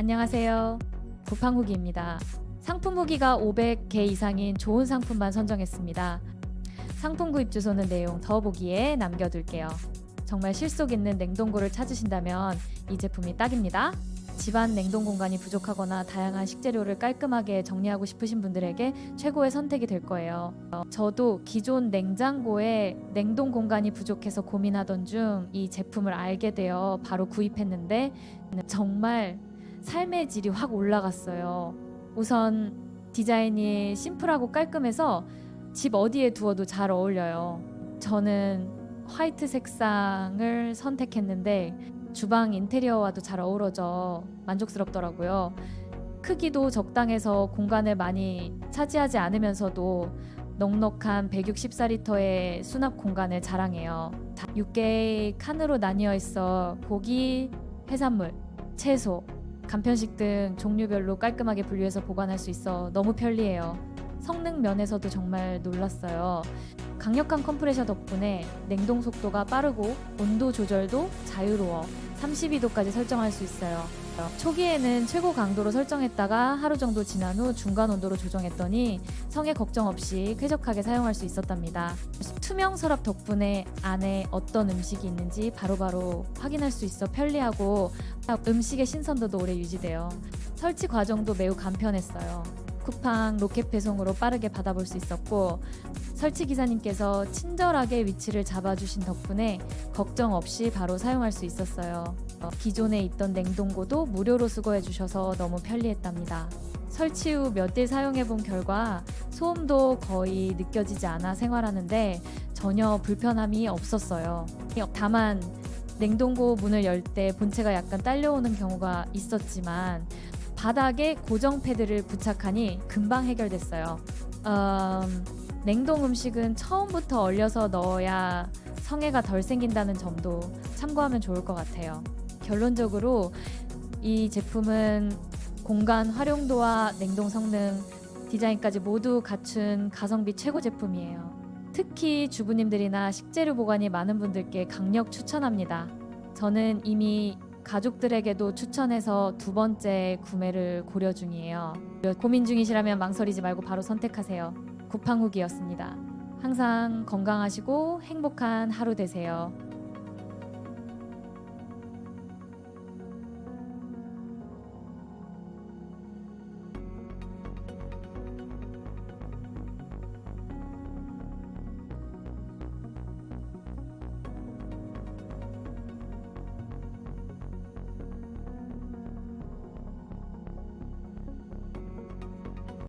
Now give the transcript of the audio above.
안녕하세요. 구팡 후기입니다. 상품 후기가 500개 이상인 좋은 상품만 선정했습니다. 상품 구입 주소는 내용 더보기에 남겨둘게요. 정말 실속 있는 냉동고를 찾으신다면 이 제품이 딱입니다. 집안 냉동 공간이 부족하거나 다양한 식재료를 깔끔하게 정리하고 싶으신 분들에게 최고의 선택이 될 거예요. 어, 저도 기존 냉장고에 냉동 공간이 부족해서 고민하던 중 이 제품을 알게 되어 바로 구입했는데 정말 삶의 질이 확 올라갔어요. 우선 디자인이 심플하고 깔끔해서 집 어디에 두어도 잘 어울려요. 저는 화이트 색상을 선택했는데 주방 인테리어와도 잘 어우러져 만족스럽더라고요. 크기도 적당해서 공간을 많이 차지하지 않으면서도 넉넉한 164리터의 수납 공간을 자랑해요. 6개의 칸으로 나뉘어 있어 고기, 해산물, 채소, 간편식 등 종류별로 깔끔하게 분류해서 보관할 수 있어 너무 편리해요. 성능 면에서도 정말 놀랐어요. 강력한 컴프레셔 덕분에 냉동 속도가 빠르고 온도 조절도 자유로워 32도까지 설정할 수 있어요. 초기에는 최고 강도로 설정했다가 하루 정도 지난 후 중간 온도로 조정했더니 성에 걱정 없이 쾌적하게 사용할 수 있었답니다. 투명 서랍 덕분에 안에 어떤 음식이 있는지 바로바로 확인할 수 있어 편리하고 음식의 신선도도 오래 유지돼요. 설치 과정도 매우 간편했어요. 쿠팡 로켓 배송으로 빠르게 받아볼 수 있었고 설치 기사님께서 친절하게 위치를 잡아주신 덕분에 걱정 없이 바로 사용할 수 있었어요. 어, 기존에 있던 냉동고도 무료로 수거해 주셔서 너무 편리했답니다. 설치 후 몇 일 사용해 본 결과 소음도 거의 느껴지지 않아 생활하는데 전혀 불편함이 없었어요. 다만 냉동고 문을 열 때 본체가 약간 딸려오는 경우가 있었지만 바닥에 고정 패드를 부착하니 금방 해결됐어요. 음, 냉동 음식은 처음부터 얼려서 넣어야 성해가 덜 생긴다는 점도 참고하면 좋을 것 같아요. 결론적으로 이 제품은 공간 활용도와 냉동 성능, 디자인까지 모두 갖춘 가성비 최고 제품이에요. 특히 주부님들이나 식재료 보관이 많은 분들께 강력 추천합니다. 저는 이미 가족들에게도 추천해서 두 번째 구매를 고려 중이에요. 고민 중이시라면 망설이지 말고 바로 선택하세요. 구팡욱이었습니다. 항상 건강하시고 행복한 하루 되세요.